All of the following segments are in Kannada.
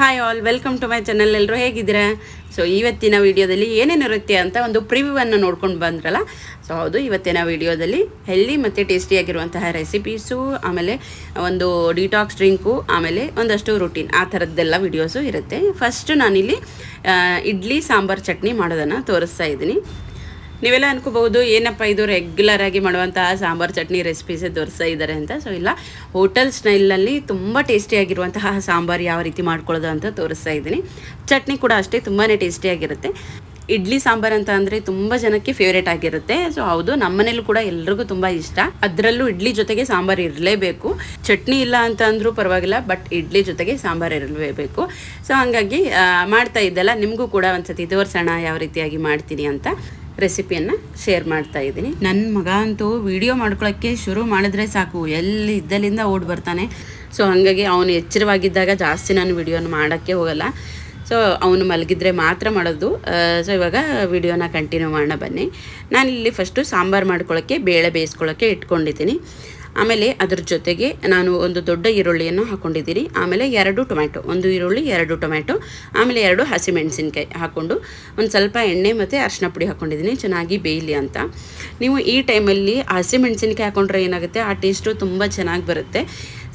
Hi all welcome to my channel ಎಲ್ಲರೂ ಹೇಗಿದ್ದೀರಾ? ಸೊ ಇವತ್ತಿನ ವಿಡಿಯೋದಲ್ಲಿ ಏನೇನಿರುತ್ತೆ ಅಂತ ಒಂದು ಪ್ರಿವ್ಯೂವನ್ನು ನೋಡ್ಕೊಂಡು ಬಂದ್ರಲ್ಲ? ಸೊ ಹೌದು, ಇವತ್ತಿನ ವಿಡಿಯೋದಲ್ಲಿ ಹೆಲ್ದಿ ಮತ್ತು ಟೇಸ್ಟಿಯಾಗಿರುವಂತಹ ರೆಸಿಪೀಸು ಆಮೇಲೆ ಒಂದು ಡಿಟಾಕ್ಸ್ ಡ್ರಿಂಕು ಆಮೇಲೆ ಒಂದಷ್ಟು ರುಟೀನ್ ಆ ಥರದ್ದೆಲ್ಲ ವಿಡಿಯೋಸು ಇರುತ್ತೆ. ಫಸ್ಟ್ ನಾನಿಲ್ಲಿ ಇಡ್ಲಿ, ಸಾಂಬಾರ್ ಚಟ್ನಿ ಮಾಡೋದನ್ನು ತೋರಿಸ್ತಾ ಇದ್ದೀನಿ. ನೀವೆಲ್ಲ ಅನ್ಕೋಬಹುದು, ಏನಪ್ಪ ಇದು ರೆಗ್ಯುಲರ್ ಆಗಿ ಮಾಡುವಂತಹ ಸಾಂಬಾರ್ ಚಟ್ನಿ ರೆಸಿಪೀಸೇ ತೋರಿಸ್ತಾ ಇದ್ದಾರೆ ಅಂತ. ಸೊ ಇಲ್ಲ ಹೋಟೆಲ್ ಸ್ಟೈಲಲ್ಲಿ ತುಂಬ ಟೇಸ್ಟಿಯಾಗಿರುವಂತಹ ಸಾಂಬಾರು ಯಾವ ರೀತಿ ಮಾಡ್ಕೊಳ್ಳೋದು ಅಂತ ತೋರಿಸ್ತಾ ಇದ್ದೀನಿ. ಚಟ್ನಿ ಕೂಡ ಅಷ್ಟೇ ತುಂಬಾ ಟೇಸ್ಟಿಯಾಗಿರುತ್ತೆ ಇಡ್ಲಿ ಸಾಂಬಾರ್ ಅಂತ ಅಂದರೆ ತುಂಬ ಜನಕ್ಕೆ ಫೇವ್ರೇಟ್ ಆಗಿರುತ್ತೆ. ಸೊ ಹೌದು ನಮ್ಮನೇಲೂ ಕೂಡ ಎಲ್ರಿಗೂ ತುಂಬ ಇಷ್ಟ. ಅದರಲ್ಲೂ ಇಡ್ಲಿ ಜೊತೆಗೆ ಸಾಂಬಾರು ಇರಲೇಬೇಕು. ಚಟ್ನಿ ಇಲ್ಲ ಅಂತ ಅಂದರೂ ಪರವಾಗಿಲ್ಲ ಬಟ್ ಇಡ್ಲಿ ಜೊತೆಗೆ ಸಾಂಬಾರು ಇರಲೇಬೇಕು. ಸೊ ಹಾಗಾಗಿ ಮಾಡ್ತಾ ಇದ್ದಲ್ಲ, ನಿಮಗೂ ಕೂಡ ಒಂದ್ಸತಿ ತೋರಿಸೋಣ ಯಾವ ರೀತಿಯಾಗಿ ಮಾಡ್ತೀನಿ ಅಂತ. ರೆಸಿಪಿಯನ್ನು ಶೇರ್ ಮಾಡ್ತಾ ಇದ್ದೀನಿ. ನನ್ನ ಮಗ ಅಂತೂ ವಿಡಿಯೋ ಮಾಡ್ಕೊಳ್ಳೋಕ್ಕೆ ಶುರು ಮಾಡಿದ್ರೆ ಸಾಕು. ಎಲ್ಲಿ ಇದ್ದಲ್ಲಿಂದ ಓಡಿ ಬರ್ತಾನೆ. ಸೊ ಹಾಗಾಗಿ ಅವನು ಎಚ್ಚರವಾಗಿದ್ದಾಗ ಜಾಸ್ತಿ ನಾನು ವಿಡಿಯೋನ ಮಾಡೋಕ್ಕೆ ಹೋಗಲ್ಲ. ಸೊ ಅವನು ಮಲಗಿದ್ರೆ ಮಾತ್ರ ಮಾಡೋದು. ಸೊ ಇವಾಗ ವಿಡಿಯೋನ ಕಂಟಿನ್ಯೂ ಮಾಡೋಣ ಬನ್ನಿ. ನಾನಿಲ್ಲಿ ಫಸ್ಟು ಸಾಂಬಾರು ಮಾಡ್ಕೊಳ್ಳೋಕ್ಕೆ ಬೇಳೆ ಬೇಯಿಸ್ಕೊಳ್ಳೋಕ್ಕೆ ಇಟ್ಕೊಂಡಿದ್ದೀನಿ. ಆಮೇಲೆ ಅದ್ರ ಜೊತೆಗೆ ನಾನು ಒಂದು ದೊಡ್ಡ ಈರುಳ್ಳಿಯನ್ನು ಹಾಕ್ಕೊಂಡಿದ್ದೀನಿ ಆಮೇಲೆ ಎರಡು ಟೊಮ್ಯಾಟೊ, ಒಂದು ಈರುಳ್ಳಿ, ಎರಡು ಟೊಮ್ಯಾಟೊ, ಆಮೇಲೆ ಎರಡು ಹಸಿಮೆಣಸಿನ್ಕಾಯಿ ಹಾಕ್ಕೊಂಡು ಒಂದು ಸ್ವಲ್ಪ ಎಣ್ಣೆ ಮತ್ತು ಅರಿಶಿನ ಪುಡಿ ಹಾಕ್ಕೊಂಡಿದ್ದೀನಿ ಚೆನ್ನಾಗಿ ಬೇಯಲಿ ಅಂತ. ನೀವು ಈ ಟೈಮಲ್ಲಿ ಹಸಿಮೆಣಸಿನ್ಕಾಯಿ ಹಾಕ್ಕೊಂಡ್ರೆ ಏನಾಗುತ್ತೆ? ಆ ಟೇಸ್ಟು ತುಂಬ ಚೆನ್ನಾಗಿ ಬರುತ್ತೆ.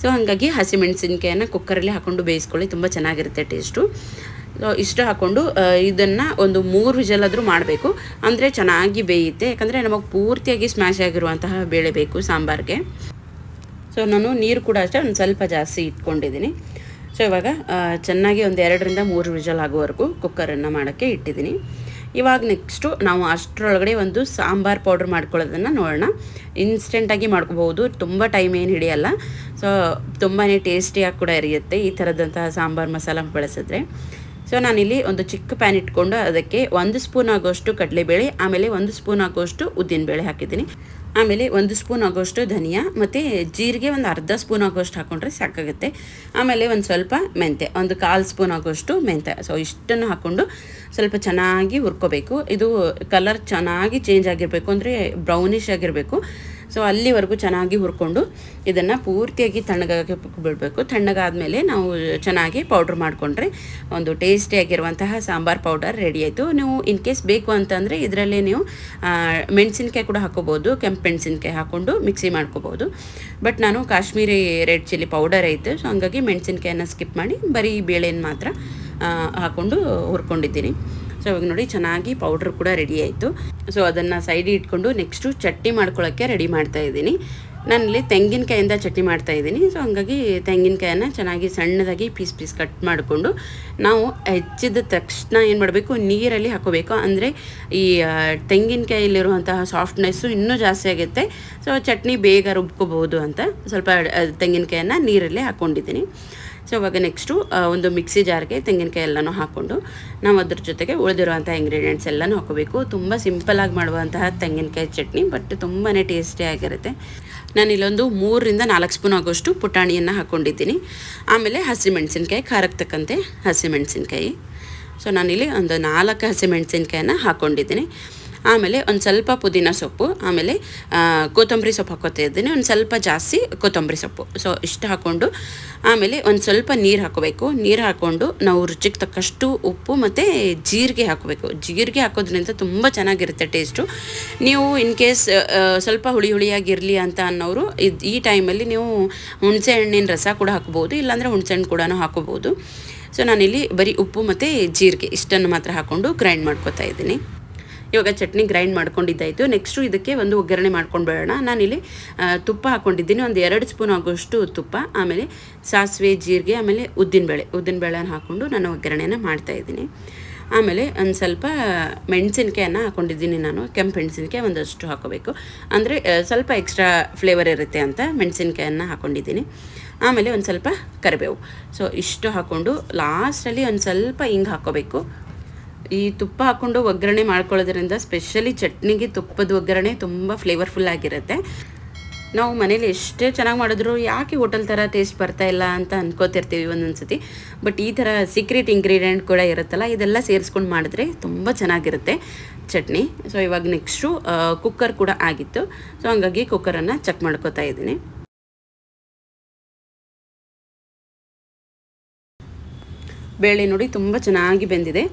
ಸೊ, ಹಾಗಾಗಿ ಹಸಿಮೆಣಸಿನ್ಕಾಯನ್ನು ಕುಕ್ಕರಲ್ಲಿ ಹಾಕ್ಕೊಂಡು ಬೇಯಿಸ್ಕೊಳ್ಳಿ. ತುಂಬ ಚೆನ್ನಾಗಿರುತ್ತೆ ಟೇಸ್ಟು. ಇಷ್ಟು ಹಾಕ್ಕೊಂಡು ಇದನ್ನು ಒಂದು ಮೂರು ವಿಜಲಾದರೂ ಮಾಡಬೇಕು. ಅಂದರೆ ಚೆನ್ನಾಗಿ ಬೇಯುತ್ತೆ. ಯಾಕಂದರೆ ನಮಗೆ ಪೂರ್ತಿಯಾಗಿ ಸ್ಮ್ಯಾಶ್ ಆಗಿರುವಂತಹ ಬೇಳೆ ಬೇಕು ಸಾಂಬಾರಿಗೆ. ಸೊ ನಾನು ನೀರು ಕೂಡ ಅಷ್ಟೇ ಒಂದು ಸ್ವಲ್ಪ ಜಾಸ್ತಿ ಇಟ್ಕೊಂಡಿದ್ದೀನಿ. ಸೊ ಇವಾಗ ಚೆನ್ನಾಗಿ ಒಂದು ಎರಡರಿಂದ ಮೂರು ವಿಜಲ್ ಆಗುವವರೆಗೂ ಕುಕ್ಕರನ್ನು ಮಾಡೋಕ್ಕೆ ಇಟ್ಟಿದ್ದೀನಿ. ಇವಾಗ ನೆಕ್ಸ್ಟು ನಾವು ಅಷ್ಟರೊಳಗಡೆ ಒಂದು ಸಾಂಬಾರ್ ಪೌಡ್ರ್ ಮಾಡ್ಕೊಳ್ಳೋದನ್ನು ನೋಡೋಣ. ಇನ್ಸ್ಟೆಂಟಾಗಿ ಮಾಡ್ಕೋಬಹುದು. ತುಂಬ ಟೈಮ್ ಏನು ಹಿಡಿಯಲ್ಲ. ಸೊ ತುಂಬಾ ಟೇಸ್ಟಿಯಾಗಿ ಕೂಡ ಇರಿಯುತ್ತೆ ಈ ಥರದಂತಹ ಸಾಂಬಾರ್ ಮಸಾಲ ಬಳಸಿದ್ರೆ. ಸೊ ನಾನಿಲ್ಲಿ ಒಂದು ಚಿಕ್ಕ ಪ್ಯಾನ್ ಇಟ್ಕೊಂಡು ಅದಕ್ಕೆ ಒಂದು ಸ್ಪೂನ್ ಆಗೋಷ್ಟು ಕಡಲೆಬೇಳೆ, ಆಮೇಲೆ ಒಂದು ಸ್ಪೂನ್ ಆಗೋಷ್ಟು ಉದ್ದಿನಬೇಳೆ ಹಾಕಿದ್ದೀನಿ. ಆಮೇಲೆ ಒಂದು ಸ್ಪೂನ್ ಆಗೋಷ್ಟು ಧನಿಯಾ ಮತ್ತು ಜೀರಿಗೆ ಒಂದು ಅರ್ಧ ಸ್ಪೂನ್ ಆಗೋಷ್ಟು ಹಾಕ್ಕೊಂಡ್ರೆ ಸಾಕಾಗುತ್ತೆ. ಆಮೇಲೆ ಒಂದು ಸ್ವಲ್ಪ ಮೆಂತೆ ಒಂದು ಕಾಲು ಸ್ಪೂನ್ ಆಗೋಷ್ಟು ಮೆಂತೆ ಸೊ ಇಷ್ಟನ್ನು ಹಾಕ್ಕೊಂಡು ಸ್ವಲ್ಪ ಚೆನ್ನಾಗಿ ಹುರ್ಕೋಬೇಕು. ಇದು ಕಲರ್ ಚೆನ್ನಾಗಿ ಚೇಂಜ್ ಆಗಿರಬೇಕು ಅಂದರೆ ಬ್ರೌನಿಷ್ ಆಗಿರಬೇಕು. ಸೊ ಅಲ್ಲಿವರೆಗೂ ಚೆನ್ನಾಗಿ ಹುರ್ಕೊಂಡು ಇದನ್ನು ಪೂರ್ತಿಯಾಗಿ ತಣ್ಣಗಾಗಿ ಬಿಡಬೇಕು. ತಣ್ಣಗಾದಮೇಲೆ ನಾವು ಚೆನ್ನಾಗಿ ಪೌಡ್ರ್ ಮಾಡಿಕೊಂಡ್ರೆ ಒಂದು ಟೇಸ್ಟಿಯಾಗಿರುವಂತಹ ಸಾಂಬಾರ್ ಪೌಡರ್ ರೆಡಿ ಆಯಿತು. ನೀವು ಇನ್ ಕೇಸ್ ಬೇಕು ಅಂತಂದರೆ ಇದರಲ್ಲೇ ನೀವು ಮೆಣಸಿನ್ಕಾಯಿ ಕೂಡ ಹಾಕೋಬೋದು, ಕೆಂಪು ಮೆಣಸಿನ್ಕಾಯಿ ಹಾಕ್ಕೊಂಡು ಮಿಕ್ಸಿ ಮಾಡ್ಕೋಬೋದು. ಬಟ್ ನಾನು ಕಾಶ್ಮೀರಿ ರೆಡ್ ಚಿಲ್ಲಿ ಪೌಡರ್ ಐತೆ ಸೊ ಹಂಗಾಗಿ ಮೆಣಸಿನ್ಕಾಯನ್ನು ಸ್ಕಿಪ್ ಮಾಡಿ ಬರೀ ಬೇಳೆಯನ್ನು ಮಾತ್ರ ಹಾಕ್ಕೊಂಡು ಹುರ್ಕೊಂಡಿದ್ದೀನಿ. ಸೊ ಇವಾಗ ನೋಡಿ ಚೆನ್ನಾಗಿ ಪೌಡ್ರ್ ಕೂಡ ರೆಡಿ ಆಯಿತು. ಸೊ ಅದನ್ನು ಸೈಡ್ ಇಟ್ಕೊಂಡು ನೆಕ್ಸ್ಟು ಚಟ್ನಿ ಮಾಡ್ಕೊಳ್ಳೋಕ್ಕೆ ರೆಡಿ ಮಾಡ್ತಾ ಇದ್ದೀನಿ. ನಾನಿಲ್ಲಿ ತೆಂಗಿನಕಾಯಿಂದ ಚಟ್ನಿ ಮಾಡ್ತಾ ಇದ್ದೀನಿ. ಸೊ ಹಂಗಾಗಿ ತೆಂಗಿನಕಾಯನ್ನು ಚೆನ್ನಾಗಿ ಸಣ್ಣದಾಗಿ ಪೀಸ್ ಪೀಸ್ ಕಟ್ ಮಾಡಿಕೊಂಡು ನಾವು ಹೆಚ್ಚಿದ ತಕ್ಷಣ ಏನು ಮಾಡಬೇಕು? ನೀರಲ್ಲಿ ಹಾಕೋಬೇಕು. ಅಂದರೆ ಈ ತೆಂಗಿನಕಾಯಲ್ಲಿರುವಂತಹ ಸಾಫ್ಟ್ನೆಸ್ಸು ಇನ್ನೂ ಜಾಸ್ತಿ ಆಗುತ್ತೆ. ಸೊ ಚಟ್ನಿ ಬೇಗ ರುಬ್ಕೋಬಹುದು ಅಂತ. ಸ್ವಲ್ಪ ತೆಂಗಿನಕಾಯನ್ನು ನೀರಲ್ಲೇ ಹಾಕ್ಕೊಂಡಿದ್ದೀನಿ ಸೊ ಇವಾಗ ನೆಕ್ಸ್ಟು ಒಂದು ಮಿಕ್ಸಿ ಜಾರ್ಗೆ ತೆಂಗಿನಕಾಯಿ ಎಲ್ಲನೂ ಹಾಕ್ಕೊಂಡು ನಾವು ಅದ್ರ ಜೊತೆಗೆ ಉಳಿದಿರುವಂಥ ಇಂಗ್ರೀಡಿಯೆಂಟ್ಸ್ ಎಲ್ಲನೂ ಹಾಕೋಬೇಕು. ತುಂಬ ಸಿಂಪಲಾಗಿ ಮಾಡುವಂತಹ ತೆಂಗಿನಕಾಯಿ ಚಟ್ನಿ ಬಟ್ ತುಂಬಾ ಟೇಸ್ಟಿಯಾಗಿರುತ್ತೆ ನಾನು ಇಲ್ಲೊಂದು ಮೂರರಿಂದ ನಾಲ್ಕು ಸ್ಪೂನ್ ಆಗೋಷ್ಟು ಪುಟಾಣಿಯನ್ನು ಹಾಕ್ಕೊಂಡಿದ್ದೀನಿ ಆಮೇಲೆ ಹಸಿಮೆಣಸಿನ್ಕಾಯಿ ಖಾರಕ್ಕೆ ತಕ್ಕಂತೆ ಹಸಿಮೆಣಸಿನ್ಕಾಯಿ ಸೊ ನಾನಿಲ್ಲಿ ಒಂದು ನಾಲ್ಕು ಹಸಿಮೆಣಸಿನ್ಕಾಯನ್ನು ಹಾಕ್ಕೊಂಡಿದ್ದೀನಿ ಆಮೇಲೆ ಒಂದು ಸ್ವಲ್ಪ ಪುದೀನ ಸೊಪ್ಪು, ಆಮೇಲೆ ಕೊತ್ತಂಬರಿ ಸೊಪ್ಪು ಹಾಕೋತಾ ಇದ್ದೀನಿ. ಒಂದು ಸ್ವಲ್ಪ ಜಾಸ್ತಿ ಕೊತ್ತಂಬರಿ ಸೊಪ್ಪು. ಸೊ ಇಷ್ಟು ಹಾಕ್ಕೊಂಡು ಆಮೇಲೆ ಒಂದು ಸ್ವಲ್ಪ ನೀರು ಹಾಕೋಬೇಕು. ನೀರು ಹಾಕ್ಕೊಂಡು ನಾವು ರುಚಿಗೆ ತಕ್ಕಷ್ಟು ಉಪ್ಪು ಮತ್ತು ಜೀರಿಗೆ ಹಾಕೋಬೇಕು. ಜೀರಿಗೆ ಹಾಕೋದ್ರಿಂದ ತುಂಬ ಚೆನ್ನಾಗಿರುತ್ತೆ ಟೇಸ್ಟು ನೀವು ಇನ್ ಕೇಸ್ ಸ್ವಲ್ಪ ಹುಳಿ ಹುಳಿಯಾಗಿರಲಿ ಅಂತ ಅನ್ನೋರು, ಇದು, ಈ ಟೈಮಲ್ಲಿ ನೀವು ಹುಣಸೆ ಹಣ್ಣಿನ ರಸ ಕೂಡ ಹಾಕ್ಬೋದು, ಇಲ್ಲಾಂದರೆ ಹುಣಸೆ ಹಣ್ಣು ಕೂಡ ಹಾಕೋಬೋದು. ಸೊ ನಾನಿಲ್ಲಿ ಬರೀ ಉಪ್ಪು ಮತ್ತು ಜೀರಿಗೆ ಇಷ್ಟನ್ನು ಮಾತ್ರ ಹಾಕ್ಕೊಂಡು ಗ್ರೈಂಡ್ ಮಾಡ್ಕೊತಾ ಇದ್ದೀನಿ. ಇವಾಗ ಚಟ್ನಿ ಗ್ರೈಂಡ್ ಮಾಡ್ಕೊಂಡಿದ್ದಾಯಿತು. ನೆಕ್ಸ್ಟು ಇದಕ್ಕೆ ಒಂದು ಒಗ್ಗರಣೆ ಮಾಡ್ಕೊಂಡು ಬೇಡೋಣ ನಾನಿಲ್ಲಿ ತುಪ್ಪ ಹಾಕ್ಕೊಂಡಿದ್ದೀನಿ ಒಂದು ಎರಡು ಸ್ಪೂನ್ ಆಗೋಷ್ಟು ತುಪ್ಪ, ಆಮೇಲೆ ಸಾಸಿವೆ, ಜೀರಿಗೆ, ಆಮೇಲೆ ಉದ್ದಿನಬೇಳೆ. ಉದ್ದಿನಬೇಳೆನ ಹಾಕ್ಕೊಂಡು ನಾನು ಒಗ್ಗರಣೆನ ಮಾಡ್ತಾಯಿದ್ದೀನಿ ಆಮೇಲೆ ಒಂದು ಸ್ವಲ್ಪ ಮೆಣಸಿನ್ಕಾಯನ್ನು ಹಾಕ್ಕೊಂಡಿದ್ದೀನಿ ನಾನು. ಕೆಂಪು ಮೆಣಸಿನ್ಕಾಯಿ ಒಂದಷ್ಟು ಹಾಕೋಬೇಕು. ಅಂದರೆ ಸ್ವಲ್ಪ ಎಕ್ಸ್ಟ್ರಾ ಫ್ಲೇವರ್ ಇರುತ್ತೆ ಅಂತ ಮೆಣಸಿನ್ಕಾಯನ್ನು ಹಾಕ್ಕೊಂಡಿದ್ದೀನಿ ಆಮೇಲೆ ಒಂದು ಸ್ವಲ್ಪ ಕರಿಬೇವು. ಸೊ ಇಷ್ಟು ಹಾಕ್ಕೊಂಡು ಲಾಸ್ಟಲ್ಲಿ ಒಂದು ಸ್ವಲ್ಪ ಹಿಂಗೆ ಹಾಕ್ಕೋಬೇಕು ಈ ತುಪ್ಪ ಹಾಕ್ಕೊಂಡು ಒಗ್ಗರಣೆ ಮಾಡ್ಕೊಳ್ಳೋದ್ರಿಂದ ಸ್ಪೆಷಲಿ ಚಟ್ನಿಗೆ ತುಪ್ಪದ ಒಗ್ಗರಣೆ ತುಂಬ ಫ್ಲೇವರ್ಫುಲ್ ಆಗಿರುತ್ತೆ. ನಾವು ಮನೇಲಿ ಎಷ್ಟೇ ಚೆನ್ನಾಗಿ ಮಾಡಿದ್ರು ಯಾಕೆ ಹೋಟೆಲ್ ಥರ ಟೇಸ್ಟ್ ಬರ್ತಾ ಇಲ್ಲ ಅಂತ ಅನ್ಕೋತಿರ್ತೀವಿ ಒಂದೊಂದು ಸತಿ ಬಟ್ ಈ ಥರ ಸೀಕ್ರೆಟ್ ಇಂಗ್ರೀಡಿಯೆಂಟ್ ಕೂಡ ಇರುತ್ತಲ್ಲ, ಇದೆಲ್ಲ ಸೇರಿಸ್ಕೊಂಡು ಮಾಡಿದ್ರೆ ತುಂಬ ಚೆನ್ನಾಗಿರುತ್ತೆ ಚಟ್ನಿ. ಸೊ ಇವಾಗ ನೆಕ್ಸ್ಟು ಕುಕ್ಕರ್ ಕೂಡ ಆಗಿತ್ತು. ಸೊ ಹಂಗಾಗಿ ಕುಕ್ಕರನ್ನು ಚೆಕ್ ಮಾಡ್ಕೋತಾ ಇದ್ದೀನಿ. ಬೇಳೆ ನೋಡಿ ತುಂಬ ಚೆನ್ನಾಗಿ ಬೆಂದಿದೆ.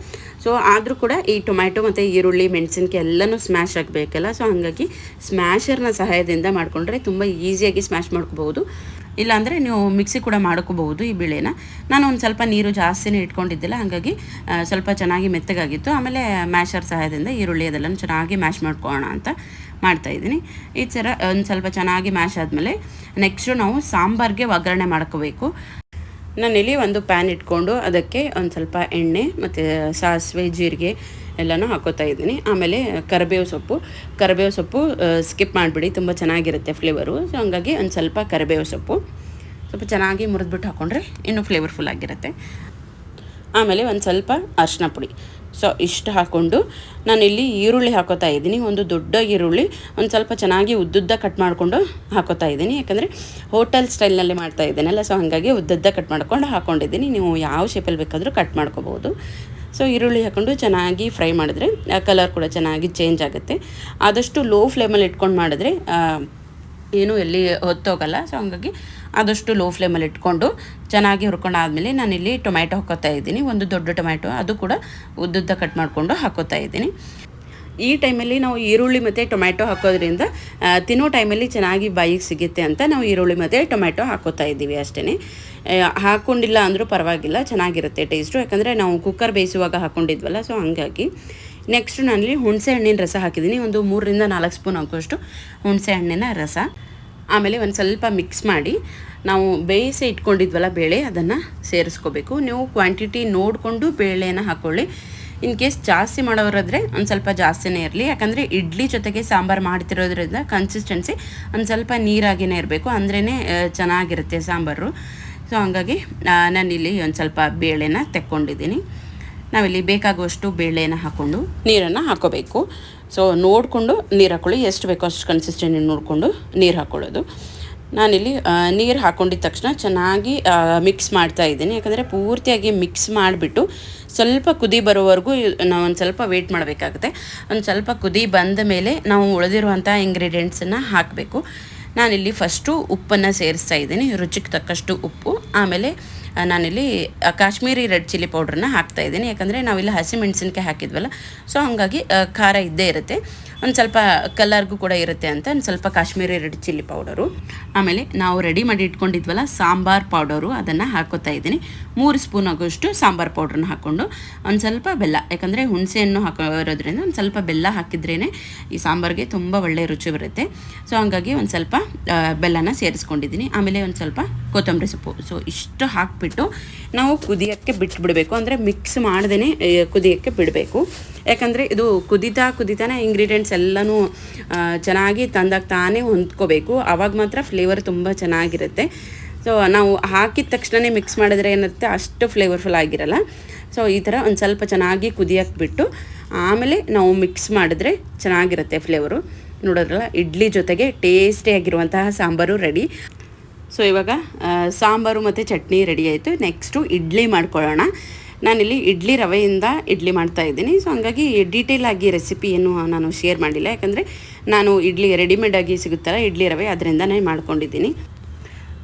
ಸೊ ಆದರೂ ಕೂಡ ಈ ಟೊಮ್ಯಾಟೊ ಮತ್ತು ಈರುಳ್ಳಿ, ಮೆಣಸಿನ್ಕಾಯಿ ಎಲ್ಲನೂ ಸ್ಮ್ಯಾಶ್ ಆಗಬೇಕಲ್ಲ? ಸೊ ಹಾಗಾಗಿ ಸ್ಮ್ಯಾಶರ್ನ ಸಹಾಯದಿಂದ ಮಾಡಿಕೊಂಡ್ರೆ ತುಂಬ ಈಸಿಯಾಗಿ ಸ್ಮ್ಯಾಶ್ ಮಾಡ್ಕೋಬಹುದು. ಇಲ್ಲಾಂದರೆ ನೀವು ಮಿಕ್ಸಿ ಕೂಡ ಮಾಡ್ಕೋಬಹುದು ಈ ಬೇಳೆನ. ನಾನು ಒಂದು ಸ್ವಲ್ಪ ನೀರು ಜಾಸ್ತಿನೇ ಇಟ್ಕೊಂಡಿದ್ದಿಲ್ಲ, ಹಾಗಾಗಿ ಸ್ವಲ್ಪ ಚೆನ್ನಾಗಿ ಮೆತ್ತಗಾಗಿತ್ತು. ಆಮೇಲೆ ಮ್ಯಾಶರ್ ಸಹಾಯದಿಂದ ಈರುಳ್ಳಿ ಅದೆಲ್ಲ ಚೆನ್ನಾಗಿ ಮ್ಯಾಶ್ ಮಾಡ್ಕೊಳ್ಳೋಣ ಅಂತ ಮಾಡ್ತಾಯಿದ್ದೀನಿ ಈ ಥರ ಒಂದು ಸ್ವಲ್ಪ ಚೆನ್ನಾಗಿ ಮ್ಯಾಶ್ ಆದಮೇಲೆ ನೆಕ್ಸ್ಟು ನಾವು ಸಾಂಬಾರಿಗೆ ಒಗ್ಗರಣೆ ಮಾಡ್ಕೋಬೇಕು. ನಾನಿಲ್ಲಿ ಒಂದು ಪ್ಯಾನ್ ಇಟ್ಕೊಂಡು ಅದಕ್ಕೆ ಒಂದು ಸ್ವಲ್ಪ ಎಣ್ಣೆ ಮತ್ತು ಸಾಸಿವೆ, ಜೀರಿಗೆ ಎಲ್ಲನೂ ಹಾಕೋತಾ ಇದ್ದೀನಿ. ಆಮೇಲೆ ಕರಿಬೇವು ಸೊಪ್ಪು. ಕರಿಬೇವು ಸೊಪ್ಪು ಸ್ಕಿಪ್ ಮಾಡಿಬಿಡಿ, ತುಂಬ ಚೆನ್ನಾಗಿರುತ್ತೆ ಫ್ಲೇವರು ಸೊ ಹಂಗಾಗಿ ಒಂದು ಸ್ವಲ್ಪ ಕರಿಬೇವು ಸೊಪ್ಪು. ಸ್ವಲ್ಪ ಚೆನ್ನಾಗಿ ಮುರಿದ್ಬಿಟ್ಟು ಹಾಕ್ಕೊಂಡ್ರೆ ಇನ್ನೂ ಫ್ಲೇವರ್ಫುಲ್ ಆಗಿರುತ್ತೆ. ಆಮೇಲೆ ಒಂದು ಸ್ವಲ್ಪ ಅರಿಶಿನ ಪುಡಿ. ಸೊ ಇಷ್ಟು ಹಾಕ್ಕೊಂಡು ನಾನಿಲ್ಲಿ ಈರುಳ್ಳಿ ಹಾಕೋತಾ ಇದ್ದೀನಿ. ಒಂದು ದೊಡ್ಡ ಈರುಳ್ಳಿ, ಒಂದು ಸ್ವಲ್ಪ ಚೆನ್ನಾಗಿ ಉದ್ದುದ್ದ ಕಟ್ ಮಾಡಿಕೊಂಡು ಹಾಕೋತಾ ಇದ್ದೀನಿ. ಯಾಕಂದರೆ ಹೋಟೆಲ್ ಸ್ಟೈಲ್ನಲ್ಲಿ ಮಾಡ್ತಾ ಇದ್ದೀನಲ್ಲ ಸೊ ಹಾಗಾಗಿ ಉದ್ದುದ್ದ ಕಟ್ ಮಾಡ್ಕೊಂಡು ಹಾಕ್ಕೊಂಡಿದ್ದೀನಿ ನೀವು ಯಾವ ಶೇಪಲ್ಲಿ ಬೇಕಾದರೂ ಕಟ್ ಮಾಡ್ಕೋಬೋದು ಸೊ ಈರುಳ್ಳಿ ಹಾಕ್ಕೊಂಡು ಚೆನ್ನಾಗಿ ಫ್ರೈ ಮಾಡಿದ್ರೆ ಕಲರ್ ಕೂಡ ಚೆನ್ನಾಗಿ ಚೇಂಜ್ ಆಗುತ್ತೆ. ಆದಷ್ಟು ಲೋ ಫ್ಲೇಮಲ್ಲಿ ಇಟ್ಕೊಂಡು ಮಾಡಿದ್ರೆ ಏನೂ ಎಲ್ಲಿ ಹೊತ್ತೋಗಲ್ಲ. ಸೊ ಹಂಗಾಗಿ ಆದಷ್ಟು ಲೋ ಫ್ಲೇಮಲ್ಲಿ ಇಟ್ಕೊಂಡು ಚೆನ್ನಾಗಿ ಹುರ್ಕೊಂಡಾದ್ಮೇಲೆ ನಾನಿಲ್ಲಿ ಟೊಮ್ಯಾಟೊ ಹಾಕೋತಾ ಇದ್ದೀನಿ. ಒಂದು ದೊಡ್ಡ ಟೊಮ್ಯಾಟೊ, ಅದು ಕೂಡ ಉದ್ದುದ್ದ ಕಟ್ ಮಾಡಿಕೊಂಡು ಹಾಕೋತಾ ಇದ್ದೀನಿ. ಈ ಟೈಮಲ್ಲಿ ನಾವು ಈರುಳ್ಳಿ ಮತ್ತು ಟೊಮ್ಯಾಟೊ ಹಾಕೋದ್ರಿಂದ ತಿನ್ನೋ ಟೈಮಲ್ಲಿ ಚೆನ್ನಾಗಿ ಬಾಯಿಗೆ ಸಿಗುತ್ತೆ ಅಂತ ನಾವು ಈರುಳ್ಳಿ ಮತ್ತು ಟೊಮ್ಯಾಟೊ ಹಾಕೋತಾ ಇದ್ದೀವಿ ಅಷ್ಟೇ ಹಾಕ್ಕೊಂಡಿಲ್ಲ ಅಂದರೂ ಪರವಾಗಿಲ್ಲ, ಚೆನ್ನಾಗಿರುತ್ತೆ ಟೇಸ್ಟು ಯಾಕಂದರೆ ನಾವು ಕುಕ್ಕರ್ ಬೇಯಿಸುವಾಗ ಹಾಕ್ಕೊಂಡಿದ್ವಲ್ಲ ಸೊ ಹಂಗಾಗಿ. ನೆಕ್ಸ್ಟ್ ನಾನಿಲ್ಲಿ ಹುಣಸೆ ಹಣ್ಣಿನ ರಸ ಹಾಕಿದ್ದೀನಿ. ಒಂದು ಮೂರರಿಂದ ನಾಲ್ಕು ಸ್ಪೂನ್ ಹಾಕೋಷ್ಟು ಹುಣಸೆ ಹಣ್ಣಿನ ರಸ. ಆಮೇಲೆ ಒಂದು ಸ್ವಲ್ಪ ಮಿಕ್ಸ್ ಮಾಡಿ ನಾವು ಬೇಯಿಸಿ ಇಟ್ಕೊಂಡಿದ್ವಲ್ಲ ಬೇಳೆ, ಅದನ್ನು ಸೇರಿಸ್ಕೋಬೇಕು. ನೀವು ಕ್ವಾಂಟಿಟಿ ನೋಡಿಕೊಂಡು ಬೇಳೆನ ಹಾಕ್ಕೊಳ್ಳಿ ಇನ್ ಕೇಸ್ ಜಾಸ್ತಿ ಮಾಡೋರಾದರೆ ಒಂದು ಸ್ವಲ್ಪ ಜಾಸ್ತಿನೇ ಇರಲಿ. ಯಾಕಂದರೆ ಇಡ್ಲಿ ಜೊತೆಗೆ ಸಾಂಬಾರು ಮಾಡ್ತಿರೋದ್ರಿಂದ ಕನ್ಸಿಸ್ಟೆನ್ಸಿ ಒಂದು ಸ್ವಲ್ಪ ನೀರಾಗಿನೇ ಇರಬೇಕು. ಅಂದ್ರೇ ಚೆನ್ನಾಗಿರುತ್ತೆ ಸಾಂಬಾರು. ಸೊ ಹಂಗಾಗಿ ನಾನಿಲ್ಲಿ ಒಂದು ಸ್ವಲ್ಪ ಬೇಳೆನ ತೆಕ್ಕೊಂಡಿದ್ದೀನಿ. ನಾವಿಲ್ಲಿ ಬೇಕಾಗುವಷ್ಟು ಬೇಳೆನ ಹಾಕ್ಕೊಂಡು ನೀರನ್ನು ಹಾಕೋಬೇಕು. ಸೊ ನೋಡಿಕೊಂಡು ನೀರು ಹಾಕ್ಕೊಳ್ಳಿ ಎಷ್ಟು ಬೇಕೋ ಅಷ್ಟು ಕನ್ಸಿಸ್ಟೆನ್ಸಿ ನೋಡಿಕೊಂಡು ನೀರು ಹಾಕ್ಕೊಳ್ಳೋದು ನಾನಿಲ್ಲಿ ನೀರು ಹಾಕ್ಕೊಂಡಿದ್ದ ತಕ್ಷಣ ಚೆನ್ನಾಗಿ ಮಿಕ್ಸ್ ಮಾಡ್ತಾ ಇದ್ದೀನಿ. ಯಾಕಂದರೆ ಪೂರ್ತಿಯಾಗಿ ಮಿಕ್ಸ್ ಮಾಡಿಬಿಟ್ಟು ಸ್ವಲ್ಪ ಕುದಿ ಬರೋವರೆಗೂ ನಾವು ಒಂದು ಸ್ವಲ್ಪ ವೆಯ್ಟ್ ಮಾಡಬೇಕಾಗುತ್ತೆ. ಒಂದು ಸ್ವಲ್ಪ ಕುದಿ ಬಂದ ಮೇಲೆ ನಾವು ಉಳಿದಿರುವಂಥ ಇಂಗ್ರೀಡಿಯೆಂಟ್ಸನ್ನು ಹಾಕಬೇಕು. ನಾನಿಲ್ಲಿ ಫಸ್ಟು ಉಪ್ಪನ್ನು ಸೇರಿಸ್ತಾ ಇದ್ದೀನಿ. ರುಚಿಗೆ ತಕ್ಕಷ್ಟು ಉಪ್ಪು. ಆಮೇಲೆ ನಾನಿಲ್ಲಿ ಕಾಶ್ಮೀರಿ ರೆಡ್ ಚಿಲ್ಲಿ ಪೌಡ್ರನ್ನ ಹಾಕ್ತಾ ಇದ್ದೀನಿ. ಯಾಕಂದರೆ ನಾವಿಲ್ಲಿ ಹಸಿಮೆಣಸಿನ್ಕಾಯಿ ಹಾಕಿದ್ವಲ್ಲ, ಸೊ ಹಾಗಾಗಿ ಖಾರ ಇದ್ದೇ ಇರುತ್ತೆ. ಒಂದು ಸ್ವಲ್ಪ ಕಲರ್ಗೂ ಕೂಡ ಇರುತ್ತೆ ಅಂತ, ಒಂದು ಸ್ವಲ್ಪ ಕಾಶ್ಮೀರಿ ರೆಡ್ ಚಿಲ್ಲಿ ಪೌಡರು. ಆಮೇಲೆ ನಾವು ರೆಡಿ ಮಾಡಿ ಇಟ್ಕೊಂಡಿದ್ವಲ್ಲ, ಸಾಂಬಾರ್ ಪೌಡರು, ಅದನ್ನು ಹಾಕೋತಾ ಇದ್ದೀನಿ. ಮೂರು ಸ್ಪೂನ್ ಆಗೋಷ್ಟು ಸಾಂಬಾರ್ ಪೌಡ್ರನ್ನ ಹಾಕ್ಕೊಂಡು, ಒಂದು ಸ್ವಲ್ಪ ಬೆಲ್ಲ, ಯಾಕಂದರೆ ಹುಣಸೆಯನ್ನು ಹಾಕೋರೋದ್ರಿಂದ ಒಂದು ಸ್ವಲ್ಪ ಬೆಲ್ಲ ಹಾಕಿದ್ರೇ ಈ ಸಾಂಬಾರಿಗೆ ತುಂಬ ಒಳ್ಳೆಯ ರುಚಿ ಬರುತ್ತೆ. ಸೊ ಹಂಗಾಗಿ ಒಂದು ಸ್ವಲ್ಪ ಬೆಲ್ಲನ ಸೇರಿಸ್ಕೊಂಡಿದ್ದೀನಿ. ಆಮೇಲೆ ಒಂದು ಸ್ವಲ್ಪ ಕೊತ್ತಂಬರಿ ಸೊಪ್ಪು. ಸೊ ಇಷ್ಟು ಹಾಕಿಬಿಟ್ಟು ನಾವು ಕುದಿಯೋಕ್ಕೆ ಬಿಟ್ಬಿಡಬೇಕು. ಅಂದರೆ ಮಿಕ್ಸ್ ಮಾಡ್ದೇ ಕುದಿಯೋಕ್ಕೆ ಬಿಡಬೇಕು. ಯಾಕಂದರೆ ಇದು ಕುದಿತಾ ಕುದಿತಾನೆ ಇಂಗ್ರೀಡಿಯೆಂಟ್ಸ್ ಎಲ್ಲನೂ ಚೆನ್ನಾಗಿ ತಂದಾಗ ತಾನೇ ಹೊಂದ್ಕೋಬೇಕು. ಆವಾಗ ಮಾತ್ರ ಫ್ಲೇವರ್ ತುಂಬ ಚೆನ್ನಾಗಿರುತ್ತೆ. ಸೊ ನಾವು ಹಾಕಿದ ತಕ್ಷಣವೇ ಮಿಕ್ಸ್ ಮಾಡಿದ್ರೆ ಏನಿರುತ್ತೆ, ಅಷ್ಟು ಫ್ಲೇವರ್ಫುಲ್ ಆಗಿರಲ್ಲ. ಸೊ ಈ ಥರ ಒಂದು ಸ್ವಲ್ಪ ಚೆನ್ನಾಗಿ ಕುದಿಯಕ್ಕೆ ಬಿಟ್ಟು, ಆಮೇಲೆ ನಾವು ಮಿಕ್ಸ್ ಮಾಡಿದ್ರೆ ಚೆನ್ನಾಗಿರುತ್ತೆ ಫ್ಲೇವರು ನೋಡೋದ್ರಲ್ಲ, ಇಡ್ಲಿ ಜೊತೆಗೆ ಟೇಸ್ಟಿಯಾಗಿರುವಂತಹ ಸಾಂಬಾರು ರೆಡಿ ಸೊ ಇವಾಗ ಸಾಂಬಾರು ಮತ್ತು ಚಟ್ನಿ ರೆಡಿ ಆಯಿತು. ನೆಕ್ಸ್ಟು ಇಡ್ಲಿ ಮಾಡ್ಕೊಳ್ಳೋಣ. ನಾನಿಲ್ಲಿ ಇಡ್ಲಿ ರವೆಯಿಂದ ಇಡ್ಲಿ ಮಾಡ್ತಾ ಇದ್ದೀನಿ. ಸೊ ಹಂಗಾಗಿ ಡೀಟೇಲ್ ಆಗಿ ರೆಸಿಪಿಯನ್ನು ನಾನು ಶೇರ್ ಮಾಡಿಲ್ಲ. ಯಾಕಂದರೆ ನಾನು ಇಡ್ಲಿ ರೆಡಿಮೇಡ್ ಆಗಿ ಸಿಗುತ್ತಲ್ಲ, ಇಡ್ಲಿ ರವೆ ಅದರಿಂದನೇ ಮಾಡ್ಕೊಂಡಿದ್ದೀನಿ.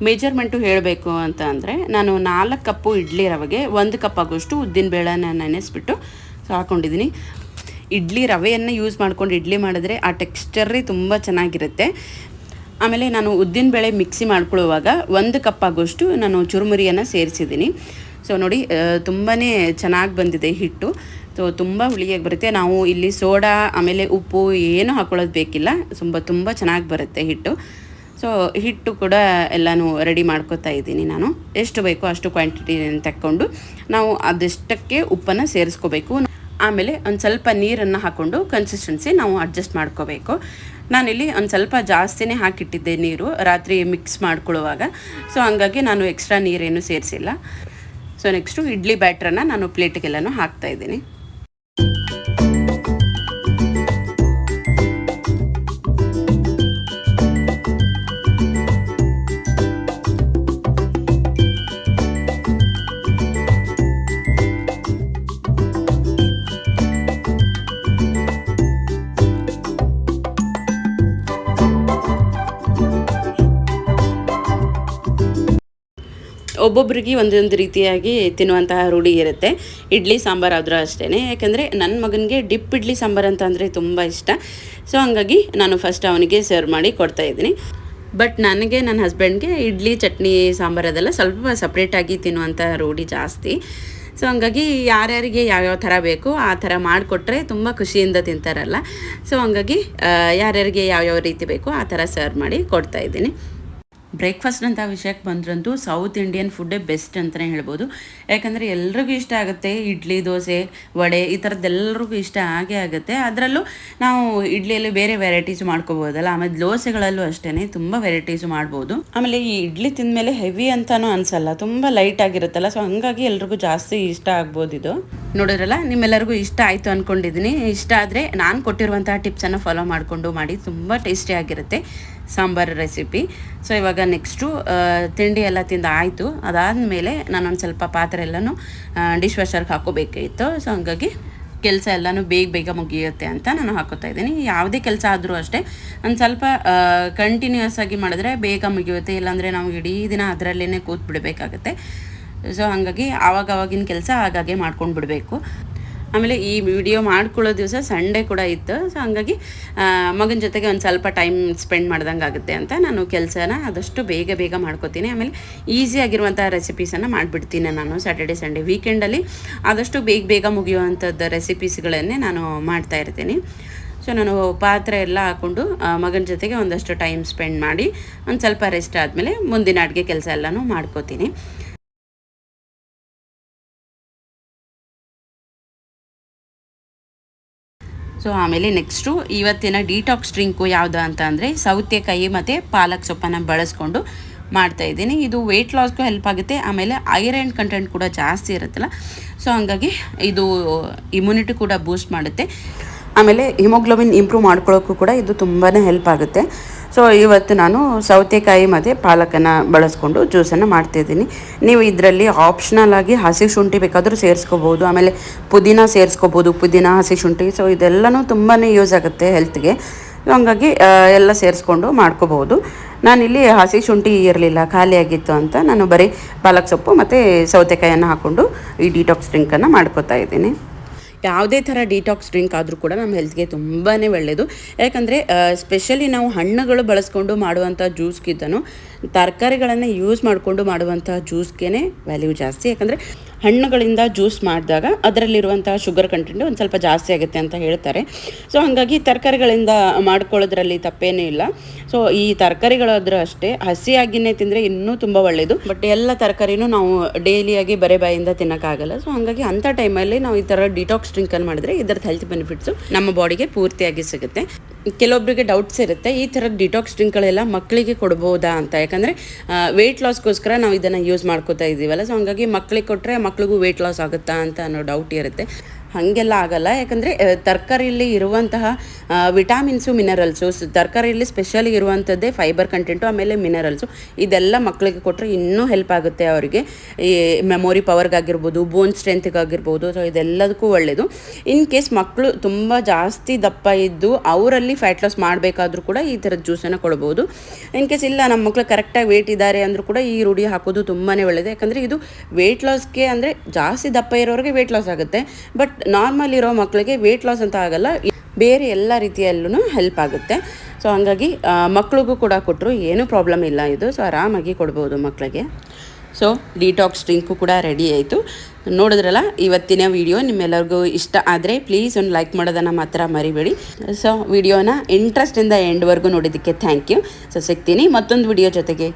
ಮೇಜರ್ಮೆಂಟು ಹೇಳಬೇಕು ಅಂತ ಅಂದರೆ, ನಾನು ನಾಲ್ಕು ಕಪ್ಪು ಇಡ್ಲಿ ರವೆಗೆ ಒಂದು ಕಪ್ ಆಗೋಷ್ಟು ಉದ್ದಿನ ಬೇಳೆನ ನೆನೆಸ್ಬಿಟ್ಟು ಸೊ ಹಾಕ್ಕೊಂಡಿದ್ದೀನಿ ಇಡ್ಲಿ ರವೆಯನ್ನು ಯೂಸ್ ಮಾಡ್ಕೊಂಡು ಇಡ್ಲಿ ಮಾಡಿದ್ರೆ ಆ ಟೆಕ್ಸ್ಚರೇ ತುಂಬ ಚೆನ್ನಾಗಿರುತ್ತೆ. ಆಮೇಲೆ ನಾನು ಉದ್ದಿನ ಬೇಳೆ ಮಿಕ್ಸಿ ಮಾಡ್ಕೊಳ್ಳುವಾಗ ಒಂದು ಕಪ್ ಆಗೋಷ್ಟು ನಾನು ಚುರುಮುರಿಯನ್ನು ಸೇರಿಸಿದ್ದೀನಿ. ಸೊ ನೋಡಿ ತುಂಬಾ ಚೆನ್ನಾಗಿ ಬಂದಿದೆ ಹಿಟ್ಟು. ಸೊ ತುಂಬ ಹುಳಿಯಾಗಿ ಬರುತ್ತೆ. ನಾವು ಇಲ್ಲಿ ಸೋಡಾ, ಆಮೇಲೆ ಉಪ್ಪು ಏನು ಹಾಕೊಳ್ಳೋದು ಬೇಕಿಲ್ಲ. ತುಂಬ ತುಂಬ ಚೆನ್ನಾಗಿ ಬರುತ್ತೆ ಹಿಟ್ಟು. ಸೊ ಹಿಟ್ಟು ಕೂಡ ಎಲ್ಲನೂ ರೆಡಿ ಮಾಡ್ಕೋತಾ ಇದ್ದೀನಿ ನಾನು. ಎಷ್ಟು ಬೇಕೋ ಅಷ್ಟು ಕ್ವಾಂಟಿಟಿ ತಕ್ಕೊಂಡು ನಾವು ಅದೆಷ್ಟಕ್ಕೆ ಉಪ್ಪನ್ನು ಸೇರಿಸ್ಕೋಬೇಕು. ಆಮೇಲೆ ಒಂದು ಸ್ವಲ್ಪ ನೀರನ್ನು ಹಾಕ್ಕೊಂಡು ಕನ್ಸಿಸ್ಟೆನ್ಸಿ ನಾವು ಅಡ್ಜಸ್ಟ್ ಮಾಡ್ಕೋಬೇಕು. ನಾನಿಲ್ಲಿ ಒಂದು ಸ್ವಲ್ಪ ಜಾಸ್ತಿನೇ ಹಾಕಿಟ್ಟಿದ್ದೆ ನೀರು. ರಾತ್ರಿ ಮಿಕ್ಸ್ ಮಾಡ್ಕೊಳ್ಳುವಾಗ. ಸೊ ಹಂಗಾಗಿ ನಾನು ಎಕ್ಸ್ಟ್ರಾ ನೀರೇನು ಸೇರಿಸಿಲ್ಲ. ಸೊ ನೆಕ್ಸ್ಟು ಇಡ್ಲಿ ಬ್ಯಾಟ್ರನ್ನು ನಾನು ಪ್ಲೇಟಿಗೆಲ್ಲನೂ ಹಾಕ್ತಾ ಒಬ್ಬೊಬ್ಬರಿಗೆ ಒಂದೊಂದು ರೀತಿಯಾಗಿ ತಿನ್ನುವಂತಹ ರೂಢಿ ಇರುತ್ತೆ. ಇಡ್ಲಿ, ಸಾಂಬಾರು ಆದರೂ ಅಷ್ಟೇ ಯಾಕಂದರೆ ನನ್ನ ಮಗನಿಗೆ ಡಿಪ್ ಇಡ್ಲಿ, ಸಾಂಬಾರು ಅಂತ ಅಂದರೆ ತುಂಬ ಇಷ್ಟ. ಸೊ ಹಂಗಾಗಿ ನಾನು ಫಸ್ಟ್ ಅವನಿಗೆ ಸರ್ವ್ ಮಾಡಿ ಕೊಡ್ತಾ ಇದ್ದೀನಿ. ಬಟ್ ನನಗೆ ನನ್ನ ಹಸ್ಬೆಂಡ್ಗೆ ಇಡ್ಲಿ, ಚಟ್ನಿ, ಸಾಂಬಾರು ಅದೆಲ್ಲ ಸ್ವಲ್ಪ ಸಪ್ರೇಟಾಗಿ ತಿನ್ನುವಂಥ ರೂಢಿ ಜಾಸ್ತಿ. ಸೊ ಹಂಗಾಗಿ ಯಾರ್ಯಾರಿಗೆ ಯಾವ್ಯಾವ ಥರ ಬೇಕು ಆ ಥರ ಮಾಡಿಕೊಟ್ರೆ ತುಂಬ ಖುಷಿಯಿಂದ ತಿಂತಾರಲ್ಲ. ಸೊ ಹಂಗಾಗಿ ಯಾರ್ಯಾರಿಗೆ ಯಾವ್ಯಾವ ರೀತಿ ಬೇಕು ಆ ಥರ ಸರ್ವ್ ಮಾಡಿ ಕೊಡ್ತಾ ಇದ್ದೀನಿ. ಬ್ರೇಕ್ಫಾಸ್ಟ್ ಅಂತ ವಿಷಯಕ್ಕೆ ಬಂದ್ರಂತೂ ಸೌತ್ ಇಂಡಿಯನ್ ಫುಡ್ಡೇ ಬೆಸ್ಟ್ ಅಂತಲೇ ಹೇಳ್ಬೋದು. ಯಾಕಂದರೆ ಎಲ್ರಿಗೂ ಇಷ್ಟ ಆಗುತ್ತೆ ಇಡ್ಲಿ, ದೋಸೆ, ವಡೆ ಈ ಥರದ್ದೆಲ್ಲರಿಗೂ ಇಷ್ಟ ಆಗೇ ಆಗುತ್ತೆ. ಅದರಲ್ಲೂ ನಾವು ಇಡ್ಲಿಯಲ್ಲಿ ಬೇರೆ ವೆರೈಟೀಸ್ ಮಾಡ್ಕೋಬೋದಲ್ಲ. ಆಮೇಲೆ ದೋಸೆಗಳಲ್ಲೂ ಅಷ್ಟೇ ತುಂಬ ವೆರೈಟೀಸ್ ಮಾಡ್ಬೋದು. ಆಮೇಲೆ ಈ ಇಡ್ಲಿ ತಿಂದಮೇಲೆ ಹೆವಿ ಅಂತಲೂ ಅನ್ಸಲ್ಲ. ತುಂಬ ಲೈಟ್ ಆಗಿರುತ್ತಲ್ಲ. ಸೊ ಹಂಗಾಗಿ ಎಲ್ರಿಗೂ ಜಾಸ್ತಿ ಇಷ್ಟ ಆಗ್ಬೋದು ಇದು. ನೋಡಿದ್ರಲ್ಲ? ನಿಮ್ಮೆಲ್ಲರಿಗೂ ಇಷ್ಟ ಆಯಿತು ಅಂದ್ಕೊಂಡಿದ್ದೀನಿ ಇಷ್ಟ ಆದರೆ ನಾನು ಕೊಟ್ಟಿರುವಂತಹ ಟಿಪ್ಸನ್ನು ಫಾಲೋ ಮಾಡಿಕೊಂಡು ಮಾಡಿ. ತುಂಬ ಟೇಸ್ಟಿಯಾಗಿರುತ್ತೆ ಸಾಂಬಾರು ರೆಸಿಪಿ ಸೊ ಇವಾಗ ನೆಕ್ಸ್ಟು ತಿಂಡಿ ಎಲ್ಲ ತಿಂದು ಆಯಿತು. ಅದಾದಮೇಲೆ ನಾನೊಂದು ಸ್ವಲ್ಪ ಪಾತ್ರೆ ಎಲ್ಲನೂ ಡಿಶ್ ವಾಷರ್ಗೆ ಹಾಕೋಬೇಕಾಗಿತ್ತು. ಸೊ ಹಂಗಾಗಿ ಕೆಲಸ ಎಲ್ಲನೂ ಬೇಗ ಬೇಗ ಮುಗಿಯುತ್ತೆ ಅಂತ ನಾನು ಹಾಕೋತಾ ಇದ್ದೀನಿ. ಯಾವುದೇ ಕೆಲಸ ಆದರೂ ಅಷ್ಟೇ. ಒಂದು ಸ್ವಲ್ಪ ಕಂಟಿನ್ಯೂಸ್ ಆಗಿ ಮಾಡಿದ್ರೆ ಬೇಗ ಮುಗಿಯುತ್ತೆ. ಇಲ್ಲಾಂದರೆ ನಾವು ಇಡೀ ದಿನ ಅದರಲ್ಲೇ ಕೂತ್ ಬಿಡಬೇಕಾಗತ್ತೆ ಸೊ ಹಾಗಾಗಿ ಆವಾಗ ಆವಾಗಿನ ಕೆಲಸ ಆಗಾಗೆ ಮಾಡ್ಕೊಂಡು ಬಿಡಬೇಕು ಆಮೇಲೆ ಈ ವಿಡಿಯೋ ಮಾಡ್ಕೊಳ್ಳೋ ದಿವಸ ಸಂಡೇ ಕೂಡ ಇತ್ತು. ಸೊ ಹಂಗಾಗಿ ಮಗನ ಜೊತೆಗೆ ಒಂದು ಸ್ವಲ್ಪ ಟೈಮ್ ಸ್ಪೆಂಡ್ ಮಾಡ್ದಂಗೆ ಆಗುತ್ತೆ ಅಂತ ನಾನು ಕೆಲಸನ ಆದಷ್ಟು ಬೇಗ ಬೇಗ ಮಾಡ್ಕೋತೀನಿ. ಆಮೇಲೆ ಈಸಿಯಾಗಿರುವಂಥ ರೆಸಿಪೀಸನ್ನು ಮಾಡಿಬಿಡ್ತೀನಿ ನಾನು ಸ್ಯಾಟರ್ಡೆ ಸಂಡೇ ವೀಕೆಂಡಲ್ಲಿ ಆದಷ್ಟು ಬೇಗ ಬೇಗ ಮುಗಿಯುವಂಥದ್ದು ರೆಸಿಪೀಸ್ಗಳನ್ನೇ ನಾನು ಮಾಡ್ತಾ ಇರ್ತೀನಿ. ಸೊ ನಾನು ಪಾತ್ರೆ ಎಲ್ಲ ಹಾಕ್ಕೊಂಡು ಮಗನ ಜೊತೆಗೆ ಒಂದಷ್ಟು ಟೈಮ್ ಸ್ಪೆಂಡ್ ಮಾಡಿ, ಒಂದು ಸ್ವಲ್ಪ ರೆಸ್ಟ್ ಆದಮೇಲೆ ಮುಂದಿನ ಅಡುಗೆ ಕೆಲಸ ಎಲ್ಲನೂ ಮಾಡ್ಕೋತೀನಿ. ಸೊ ಆಮೇಲೆ ನೆಕ್ಸ್ಟು ಇವತ್ತಿನ ಡಿಟಾಕ್ಸ್ ಡ್ರಿಂಕು ಯಾವುದು ಅಂತ ಅಂದರೆ ಸೌತೆಕಾಯಿ ಮತ್ತು ಪಾಲಕ್ ಸೊಪ್ಪನ್ನು ಬಳಸ್ಕೊಂಡು ಮಾಡ್ತಾ ಇದ್ದೀನಿ. ಇದು ವೆಯ್ಟ್ ಲಾಸ್ಗೂ ಹೆಲ್ಪ್ ಆಗುತ್ತೆ. ಆಮೇಲೆ ಐರನ್ ಕಂಟೆಂಟ್ ಕೂಡ ಜಾಸ್ತಿ ಇರುತ್ತಲ್ಲ. ಸೊ ಹಂಗಾಗಿ ಇದು ಇಮ್ಯುನಿಟಿ ಕೂಡ ಬೂಸ್ಟ್ ಮಾಡುತ್ತೆ. ಆಮೇಲೆ ಹಿಮೋಗ್ಲೋಬಿನ್ ಇಂಪ್ರೂವ್ ಮಾಡ್ಕೊಳ್ಳೋಕ್ಕೂ ಕೂಡ ಇದು ತುಂಬಾ ಹೆಲ್ಪ್ ಆಗುತ್ತೆ. ಸೊ ಇವತ್ತು ನಾನು ಸೌತೆಕಾಯಿ ಮತ್ತು ಪಾಲಕನ್ನು ಬಳಸ್ಕೊಂಡು ಜ್ಯೂಸನ್ನು ಮಾಡ್ತಾಯಿದ್ದೀನಿ ನೀವು ಇದರಲ್ಲಿ ಆಪ್ಷನಲ್ ಆಗಿ ಹಸಿ ಶುಂಠಿ ಬೇಕಾದರೂ ಸೇರಿಸ್ಕೋಬೋದು, ಆಮೇಲೆ ಪುದೀನ ಸೇರಿಸ್ಕೋಬೋದು, ಪುದೀನ, ಹಸಿ ಶುಂಠಿ. ಸೊ ಇದೆಲ್ಲನೂ ತುಂಬಾ ಯೂಸ್ ಆಗುತ್ತೆ ಹೆಲ್ತ್ಗೆ ಹಂಗಾಗಿ ಎಲ್ಲ ಸೇರಿಸ್ಕೊಂಡು ಮಾಡ್ಕೋಬೋದು. ನಾನಿಲ್ಲಿ ಹಸಿ ಶುಂಠಿ ಇರಲಿಲ್ಲ ಖಾಲಿಯಾಗಿತ್ತು ಅಂತ ನಾನು ಬರೀ ಪಾಲಕ್ ಸೊಪ್ಪು ಮತ್ತು ಸೌತೆಕಾಯಿಯನ್ನು ಹಾಕ್ಕೊಂಡು ಈ ಡಿಟಾಕ್ಸ್ ಡ್ರಿಂಕನ್ನು ಮಾಡ್ಕೋತಾ ಇದ್ದೀನಿ. ಯಾವುದೇ ಥರ ಡಿಟಾಕ್ಸ್ ಡ್ರಿಂಕ್ ಆದರೂ ಕೂಡ ನಮ್ಮ ಹೆಲ್ತ್ಗೆ ತುಂಬಾ ಒಳ್ಳೆಯದು ಯಾಕಂದರೆ ಸ್ಪೆಷಲಿ ನಾವು ಹಣ್ಣುಗಳು ಬಳಸ್ಕೊಂಡು ಮಾಡುವಂಥ ಜ್ಯೂಸ್ಗಿಂತನೂ ತರಕಾರಿಗಳನ್ನು ಯೂಸ್ ಮಾಡಿಕೊಂಡು ಮಾಡುವಂಥ ಜ್ಯೂಸ್ಗೇ ವ್ಯಾಲ್ಯೂ ಜಾಸ್ತಿ. ಯಾಕಂದರೆ ಹಣ್ಣುಗಳಿಂದ ಜ್ಯೂಸ್ ಮಾಡಿದಾಗ ಅದರಲ್ಲಿರುವಂಥ ಶುಗರ್ ಕಂಟೆಂಟ್ ಒಂದು ಸ್ವಲ್ಪ ಜಾಸ್ತಿ ಆಗುತ್ತೆ ಅಂತ ಹೇಳ್ತಾರೆ. ಸೊ ಹಾಗಾಗಿ ತರಕಾರಿಗಳಿಂದ ಮಾಡ್ಕೊಳ್ಳೋದ್ರಲ್ಲಿ ತಪ್ಪೇನೂ ಇಲ್ಲ. ಸೊ ಈ ತರಕಾರಿಗಳಾದರೂ ಅಷ್ಟೇ, ಹಸಿಯಾಗಿನೇ ತಿಂದರೆ ಇನ್ನೂ ತುಂಬ ಒಳ್ಳೆಯದು ಬಟ್ ಎಲ್ಲ ತರಕಾರಿನೂ ನಾವು ಡೈಲಿಯಾಗಿ ಬರೆ ಬಾಯಿಂದ ತಿನ್ನೋಕ್ಕಾಗಲ್ಲ. ಸೊ ಹಾಗಾಗಿ ಅಂಥ ಟೈಮಲ್ಲಿ ನಾವು ಈ ಥರ ಡಿಟಾಕ್ಸ್ ಡ್ರಿಂಕನ್ನು ಮಾಡಿದ್ರೆ ಇದರದ್ದು ಹೆಲ್ತ್ ಬೆನಿಫಿಟ್ಸು ನಮ್ಮ ಬಾಡಿಗೆ ಪೂರ್ತಿಯಾಗಿ ಸಿಗುತ್ತೆ. ಕೆಲವೊಬ್ಬರಿಗೆ ಡೌಟ್ಸ್ ಇರುತ್ತೆ. ಈ ಥರದ ಡಿಟಾಕ್ಸ್ ಡ್ರಿಂಕ್ಗಳೆಲ್ಲ ಮಕ್ಕಳಿಗೆ ಕೊಡ್ಬೋದಾ ಅಂತ. ಯಾಕಂದರೆ ವೆಯ್ಟ್ ಲಾಸ್ಗೋಸ್ಕರ ನಾವು ಇದನ್ನು ಯೂಸ್ ಮಾಡ್ಕೋತಾ ಇದ್ದೀವಲ್ಲ ಸೊ ಹಂಗಾಗಿ ಮಕ್ಕಳಿಗೆ ಕೊಟ್ಟರೆ ಮಕ್ಳಿಗೂ ವೆಯ್ಟ್ ಲಾಸ್ ಆಗುತ್ತಾ ಅಂತ ಅನ್ನೋ ಡೌಟ್ ಇರುತ್ತೆ. ಹಾಗೆಲ್ಲ ಆಗಲ್ಲ. ಯಾಕಂದರೆ ತರಕಾರಿಯಲ್ಲಿ ಇರುವಂತಹ ವಿಟಾಮಿನ್ಸು ಮಿನರಲ್ಸು ತರಕಾರಿಯಲ್ಲಿ ಸ್ಪೆಷಲಿ ಇರುವಂಥದ್ದೇ ಫೈಬರ್ ಕಂಟೆಂಟು ಆಮೇಲೆ ಮಿನರಲ್ಸು ಇದೆಲ್ಲ ಮಕ್ಕಳಿಗೆ ಕೊಟ್ಟರೆ ಇನ್ನೂ ಹೆಲ್ಪ್ ಆಗುತ್ತೆ ಅವರಿಗೆ. ಈ ಮೆಮೊರಿ ಪವರ್ಗಾಗಿರ್ಬೋದು ಬೋನ್ ಸ್ಟ್ರೆಂತ್ಗಾಗಿರ್ಬೋದು ಸೊ ಇದೆಲ್ಲದಕ್ಕೂ ಒಳ್ಳೆಯದು ಇನ್ ಕೇಸ್ ಮಕ್ಕಳು ತುಂಬ ಜಾಸ್ತಿ ದಪ್ಪ ಇದ್ದು ಅವರಲ್ಲಿ ಫ್ಯಾಟ್ ಲಾಸ್ ಮಾಡಬೇಕಾದ್ರೂ ಕೂಡ ಈ ಥರದ ಜ್ಯೂಸನ್ನು ಕೊಡ್ಬೋದು. ಇನ್ ಕೇಸ್ ಇಲ್ಲ ನಮ್ಮ ಮಕ್ಕಳು ಕರೆಕ್ಟಾಗಿ ವೇಟ್ ಇದ್ದಾರೆ ಅಂದರೂ ಕೂಡ ಈ ರೂಢಿ ಹಾಕೋದು ತುಂಬಾ ಒಳ್ಳೆಯದು ಯಾಕಂದರೆ ಇದು ವೇಟ್ ಲಾಸ್ಗೆ ಅಂದರೆ ಜಾಸ್ತಿ ದಪ್ಪ ಇರೋರಿಗೆ ವೇಟ್ ಲಾಸ್ ಆಗುತ್ತೆ. ಬಟ್ ನಾರ್ಮಲ್ ಇರೋ ಮಕ್ಕಳಿಗೆ ವೇಟ್ ಲಾಸ್ ಅಂತ ಆಗಲ್ಲ ಬೇರೆ ಎಲ್ಲ ರೀತಿಯಲ್ಲೂ ಹೆಲ್ಪ್ ಆಗುತ್ತೆ. ಸೊ ಹಂಗಾಗಿ ಮಕ್ಕಳಿಗೂ ಮಕ್ಳಿಗೂ ಕೂಡ ಕೊಟ್ಟರು ಏನೂ ಪ್ರಾಬ್ಲಮ್ ಇಲ್ಲ ಇದು. ಸೊ ಆರಾಮಾಗಿ ಕೊಡ್ಬೋದು ಮಕ್ಕಳಿಗೆ ಸೊ ಡಿಟಾಕ್ಸ್ ಡ್ರಿಂಕು ಕೂಡ ರೆಡಿ ಆಯಿತು. ನೋಡಿದ್ರಲ್ಲ, ಇವತ್ತಿನ ವಿಡಿಯೋ ನಿಮ್ಮೆಲ್ಲರಿಗೂ ಇಷ್ಟ ಆದರೆ ಪ್ಲೀಸ್ ಒಂದು ಲೈಕ್ ಮಾಡೋದನ್ನು ಮಾತ್ರ ಮರಿಬೇಡಿ. ಸೊ ವಿಡಿಯೋನ ಇಂಟ್ರೆಸ್ಟಿಂದ ಎಂಡ್ವರೆಗೂ ನೋಡಿದ್ದಕ್ಕೆ ಥ್ಯಾಂಕ್ ಯು ಸೊ ಸಿಗ್ತೀನಿ ಮತ್ತೊಂದು ವಿಡಿಯೋ ಜೊತೆಗೆ.